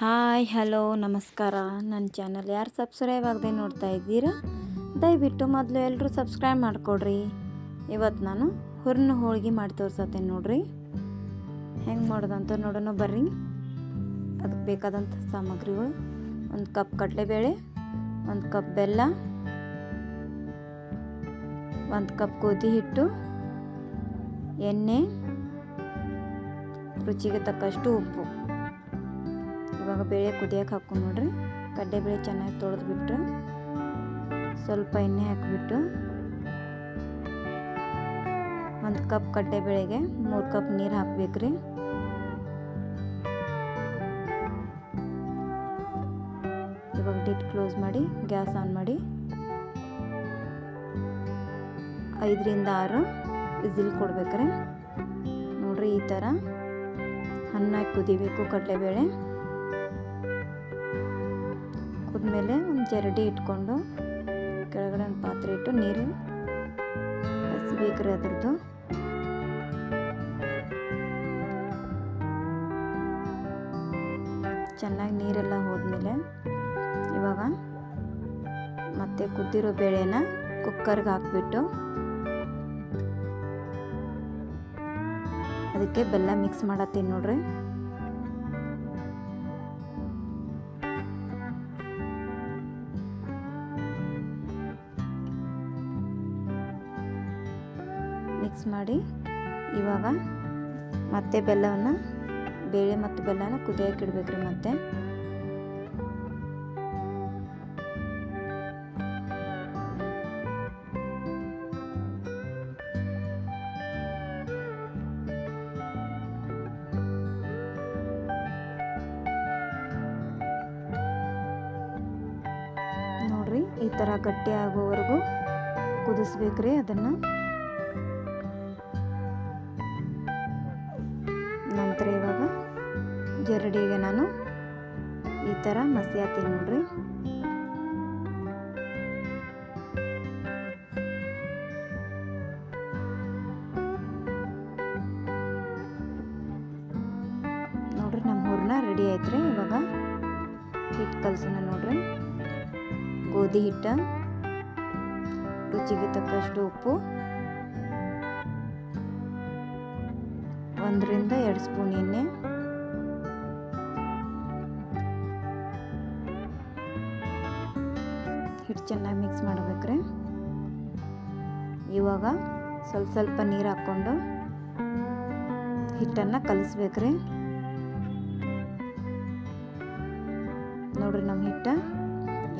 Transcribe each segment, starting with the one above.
Hi, hello, ನಮಸ್ಕಾರ. ನನ್ನ channel ಯಾರು ಸಬ್ಸ್ಕ್ರೈಬ್ ಆಗದೆ ನೋಡ್ತಾ ಇದ್ದೀರಾ? ದಯವಿಟ್ಟು ಮೊದಲು ಎಲ್ಲರೂ ಸಬ್ಸ್ಕ್ರೈಬ್ ಮಾಡಿಕೊಡ್ರಿ. ಇವತ್ತು ನಾನು ಹುರ್ನ ಹೋಳಿಗೆ ಮಾಡಿ ತೋರ್ಸತ್ತೆ ನೋಡ್ರಿ. ಹೆಂಗೆ ಮಾಡೋದಂತ ನೋಡೋಣ ಬರ್ರಿ. ಅದಕ್ಕೆ ಬೇಕಾದಂಥ ಸಾಮಗ್ರಿಗಳು, ಒಂದು ಕಪ್ ಕಡಲೆಬೇಳೆ, ಒಂದು ಕಪ್ ಬೆಲ್ಲ, ಒಂದು ಕಪ್ ಗೋಧಿ ಹಿಟ್ಟು, ಎಣ್ಣೆ, ರುಚಿಗೆ ತಕ್ಕಷ್ಟು ಉಪ್ಪು. ಇವಾಗ ಬೇಳೆ ಕುದಿಯೋಕೆ ಹಾಕ್ಕೊಂಡು ನೋಡ್ರಿ. ಕಡಲೆಬೇಳೆ ಚೆನ್ನಾಗಿ ತೊಳೆದ್ಬಿಟ್ರೆ. ಸ್ವಲ್ಪ ಎಣ್ಣೆ ಹಾಕಿಬಿಟ್ಟು ಒಂದು ಕಪ್ ಕಡಲೆಬೇಳೆಗೆ ಮೂರು ಕಪ್ ನೀರು ಹಾಕ್ಬೇಕ್ರಿ. ಇವಾಗ ಡಿಟ್ ಕ್ಲೋಸ್ ಮಾಡಿ, ಗ್ಯಾಸ್ ಆನ್ ಮಾಡಿ. ಐದರಿಂದ ಆರು ವಿಸಿಲ್ ಕೊಡ್ಬೇಕ್ರಿ. ನೋಡ್ರಿ ಈ ಥರ ಹಣ್ಣಾಗಿ ಕುದಿಬೇಕು ಕಡಲೆಬೇಳೆ ಕುದ್ಮೇಲೆ ಒಂದು ಜರಡಿ ಇಟ್ಕೊಂಡು ಕೆಳಗಡೆ ಒಂದು ಪಾತ್ರೆ ಇಟ್ಟು ನೀರು ಹಸಿಬೇಕ್ರಿ ಅದ್ರದ್ದು. ಚೆನ್ನಾಗಿ ನೀರೆಲ್ಲ ಹೋದ್ಮೇಲೆ ಇವಾಗ ಮತ್ತೆ ಕುದ್ದಿರೋ ಬೇಳೆನ ಕುಕ್ಕರ್ಗೆ ಹಾಕ್ಬಿಟ್ಟು ಅದಕ್ಕೆ ಬೆಲ್ಲ ಮಿಕ್ಸ್ ಮಾಡತ್ತೀನಿ ನೋಡ್ರಿ. ಮಿಕ್ಸ್ ಮಾಡಿ ಇವಾಗ ಮತ್ತೆ ಬೆಲ್ಲವನ್ನು, ಬೇಳೆ ಮತ್ತು ಬೆಲ್ಲನ ಕುದಿಯೋಕೆ ಮತ್ತೆ. ನೋಡ್ರಿ, ಈ ಥರ ಗಟ್ಟಿ ಆಗೋವರೆಗೂ ಕುದಿಸ್ಬೇಕ್ರಿ ಅದನ್ನು. ನಂತರ ಇವಾಗ ಜರಡಿಗೆ ನಾನು ಈ ಥರ ಮಸಿ ಹಾಕ್ತೀನಿ ನೋಡ್ರಿ. ನೋಡ್ರಿ ನಮ್ಮ ಹೂರ್ಣ ರೆಡಿ ಆಯ್ತ್ರಿ ಇವಾಗ. ಹಿಟ್ಟು ಕಲಸೋಣ ನೋಡ್ರಿ. ಗೋಧಿ ಹಿಟ್ಟು, ರುಚಿಗೆ ತಕ್ಕಷ್ಟು ಉಪ್ಪು. ಒಂದರಿಂದ ಎರಡು ಸ್ಪೂನ್ ಎಣ್ಣೆ. ಹಿಟ್ಟು ಚೆನ್ನಾಗಿ ಮಿಕ್ಸ್ ಮಾಡಬೇಕ್ರಿ. ಇವಾಗ ಸ್ವಲ್ಪ ಸ್ವಲ್ಪ ನೀರು ಹಾಕ್ಕೊಂಡು ಹಿಟ್ಟನ್ನು ಕಲಿಸ್ಬೇಕ್ರಿ. ನೋಡ್ರಿ ನಮ್ಮ ಹಿಟ್ಟ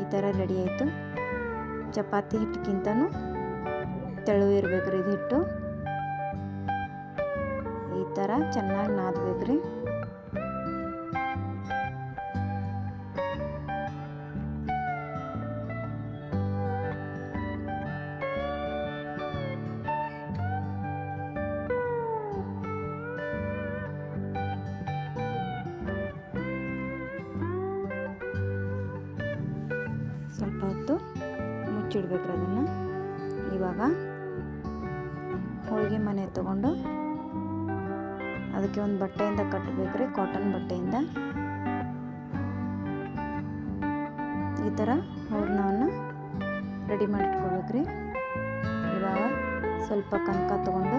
ಈ ಥರ ರೆಡಿ ಆಯಿತು. ಚಪಾತಿ ಹಿಟ್ಟಕ್ಕಿಂತನೂ ತೆಳು ಇರ್ಬೇಕ್ರಿ ಇದು ಹಿಟ್ಟು. ಥರ ಚೆನ್ನಾಗಿ ನಾದಬೇಕ್ರಿ. ಸ್ವಲ್ಪ ಹೊತ್ತು ಮುಚ್ಚಿಡ್ಬೇಕ್ರಿ ಅದನ್ನು. ಇವಾಗ ಹೋಳಿಗೆ ಮನೆ ತಗೊಂಡು ಅದಕ್ಕೆ ಒಂದು ಬಟ್ಟೆಯಿಂದ ಕಟ್ಟಬೇಕ್ರಿ ಕಾಟನ್ ಬಟ್ಟೆಯಿಂದ. ಈ ಥರ ಹೂರ್ಣವನ್ನು ರೆಡಿ ಮಾಡಿಟ್ಕೋಬೇಕ್ರಿ ಇವಾಗ ಸ್ವಲ್ಪ ಕನಕ ತಗೊಂಡು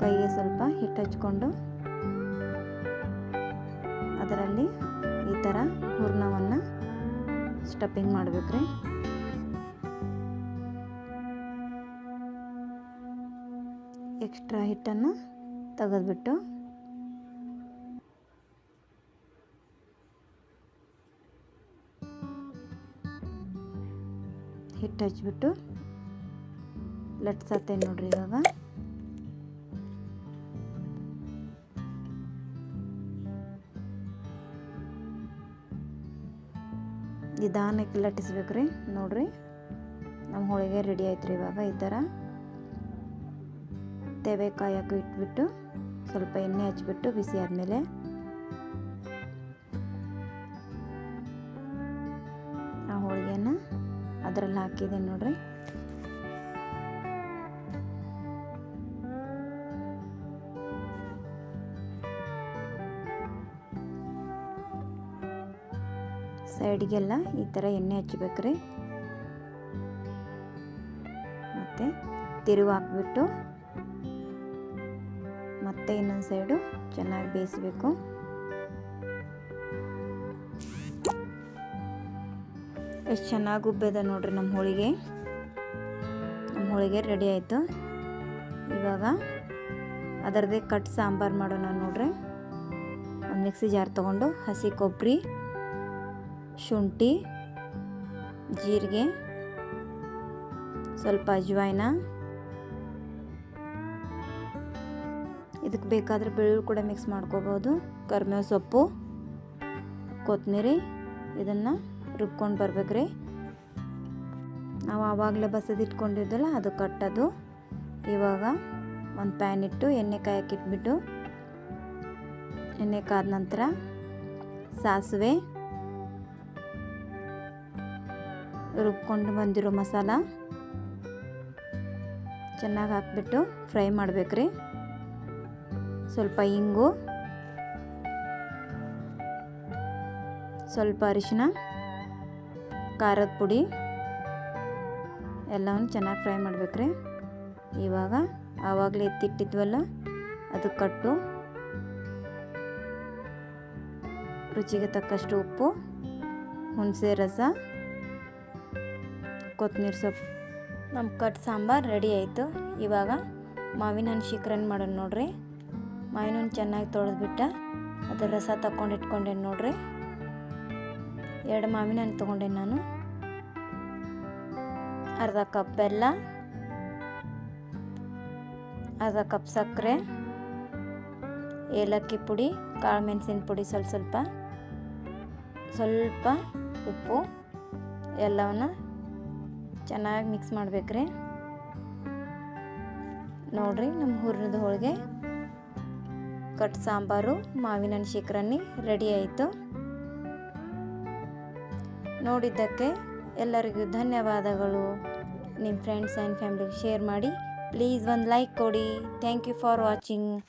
ಕೈಗೆ ಸ್ವಲ್ಪ ಹಿಟ್ಟು ಹಚ್ಕೊಂಡು ಅದರಲ್ಲಿ ಈ ಥರ ಹೂರ್ಣವನ್ನು ಸ್ಟಫಿಂಗ್ ಮಾಡಬೇಕ್ರಿ ಎಕ್ಸ್ಟ್ರಾ ಹಿಟ್ಟನ್ನು ತೆಗೆದುಬಿಟ್ಟು ಹಿಟ್ಟು ಹಚ್ಬಿಟ್ಟು ಲಟ್ಸತ್ತೆ ನೋಡ್ರಿ ಇವಾಗ. ನಿಧಾನಕ್ಕೆ ಲಟ್ಟಿಸ್ಬೇಕ್ರಿ ನೋಡ್ರಿ. ನಮ್ಮ ಹೋಳಿಗೆ ರೆಡಿ ಆಯ್ತು ರೀ ಇವಾಗ ಈ ಥರ. ತವೆ ಕಾಯೋಕ್ಕೆ ಇಟ್ಬಿಟ್ಟು ಸ್ವಲ್ಪ ಎಣ್ಣೆ ಹಚ್ಬಿಟ್ಟು ಬಿಸಿ ಆದಮೇಲೆ ಆ ಹೋಳಿಗೆನ ಅದರಲ್ಲಿ ಹಾಕಿದೆ ನೋಡ್ರಿ. ಸೈಡ್ಗೆಲ್ಲ ಈ ಥರ ಎಣ್ಣೆ ಹಚ್ಚಬೇಕ್ರಿ ಮತ್ತು ತಿರುವು ಹಾಕ್ಬಿಟ್ಟು ಮತ್ತೆ ಇನ್ನೊಂದು ಸೈಡು ಚೆನ್ನಾಗಿ ಬೇಯಿಸಬೇಕು. ಎಷ್ಟು ಚೆನ್ನಾಗಿ ಉಬ್ಬೇದ ನೋಡ್ರಿ ನಮ್ಮ ಹೋಳಿಗೆ. ನಮ್ಮ ಹೋಳಿಗೆ ರೆಡಿ ಆಯಿತು. ಇವಾಗ ಅದರದೇ ಕಟ್ ಸಾಂಬಾರು ಮಾಡೋಣ ನೋಡ್ರಿ. ಒಂದು ಮಿಕ್ಸಿ ಜಾರ್ ತೊಗೊಂಡು ಹಸಿ ಕೊಬ್ಬರಿ, ಶುಂಠಿ, ಜೀರಿಗೆ, ಸ್ವಲ್ಪ ಅಜ್ವಾಯಿನ ಇದಕ್ಕೆ ಬೇಕಾದರೆ ಬೆಳ್ಳುಳ್ಳಿ ಕೂಡ ಮಿಕ್ಸ್ ಮಾಡ್ಕೋಬೋದು. ಕರ್ಮೇವ ಸೊಪ್ಪು ಕೊತ್ತಂಬರಿ ಇದನ್ನು ರುಬ್ಕೊಂಡು ಬರ್ಬೇಕ್ರಿ ನಾವು ಆವಾಗಲೇ ಬಸದಿ ಇಟ್ಕೊಂಡಿದ್ದಲ್ಲ ಅದು ಕಟ್ಟೋದು. ಇವಾಗ ಒಂದು ಪ್ಯಾನ್ ಇಟ್ಟು ಎಣ್ಣೆ ಕಾಯಕ್ಕೆ ಇಟ್ಬಿಟ್ಟು, ಎಣ್ಣೆ ಕಾದ ನಂತರ ಸಾಸಿವೆ ರುಬ್ಕೊಂಡು ಬಂದಿರೋ ಮಸಾಲ ಚೆನ್ನಾಗಿ ಹಾಕ್ಬಿಟ್ಟು ಫ್ರೈ ಮಾಡ್ಬೇಕ್ರಿ ಸ್ವಲ್ಪ ಇಂಗು, ಸ್ವಲ್ಪ ಅರಿಶಿನ ಖಾರದ ಪುಡಿ, ಎಲ್ಲವನ್ನು ಚೆನ್ನಾಗಿ ಫ್ರೈ ಮಾಡ್ಬೇಕ್ರಿ. ಇವಾಗ ಆವಾಗಲೇ ಎತ್ತಿಟ್ಟಿದ್ವಲ್ಲ, ಅದು ಕಟ್ಟು. ರುಚಿಗೆ ತಕ್ಕಷ್ಟು ಉಪ್ಪು, ಹುಣಸೆ ರಸ, ಕೊತ್ತಂಬರಿ ಸೊಪ್ಪು. ನಮ್ಮ ಕಟ್ ಸಾಂಬಾರು ರೆಡಿ ಆಯಿತು. ಇವಾಗ ಮಾವಿನ ಹಣ್ಣು ಶಿಖರನ್ ಮಾಡೋಣ ನೋಡ್ರಿ. ಮಾವಿನ ಚೆನ್ನಾಗಿ ತೊಳೆದ್ಬಿಟ್ಟ, ಅದ್ರ ರಸ ತಗೊಂಡು ಇಟ್ಕೊಂಡೇನು ನೋಡ್ರಿ. ಎರಡು ಮಾವಿನ ಹಣ್ಣು ತೊಗೊಂಡೆ ನಾನು. ಅರ್ಧ ಕಪ್ ಬೆಲ್ಲ, ಅರ್ಧ ಕಪ್ ಸಕ್ಕರೆ, ಏಲಕ್ಕಿ ಪುಡಿ ಕಾಳು ಮೆಣಸಿನ ಪುಡಿ ಸ್ವಲ್ಪ ಸ್ವಲ್ಪ ಸ್ವಲ್ಪ ಉಪ್ಪು, ಎಲ್ಲವನ್ನು ಚೆನ್ನಾಗಿ ಮಿಕ್ಸ್ ಮಾಡ್ಬೇಕ್ರಿ. ನೋಡ್ರಿ ನಮ್ಮ ಹುರಿದ ಹೋಳಿಗೆ. ಕಟ್ ಸಾಂಬಾರು, ಮಾವಿನ ಶಿಖರಣಿ ರೆಡಿ ಆಯಿತು. ನೋಡಿದ್ದಕ್ಕೆ ಎಲ್ಲರಿಗೂ ಧನ್ಯವಾದಗಳು. ನಿಮ್ಮ ಫ್ರೆಂಡ್ಸ್ ಆ್ಯಂಡ್ ಫ್ಯಾಮ್ಲಿಗೆ ಶೇರ್ ಮಾಡಿ. ಪ್ಲೀಸ್ ಒಂದು ಲೈಕ್ ಕೊಡಿ. Thank you for watching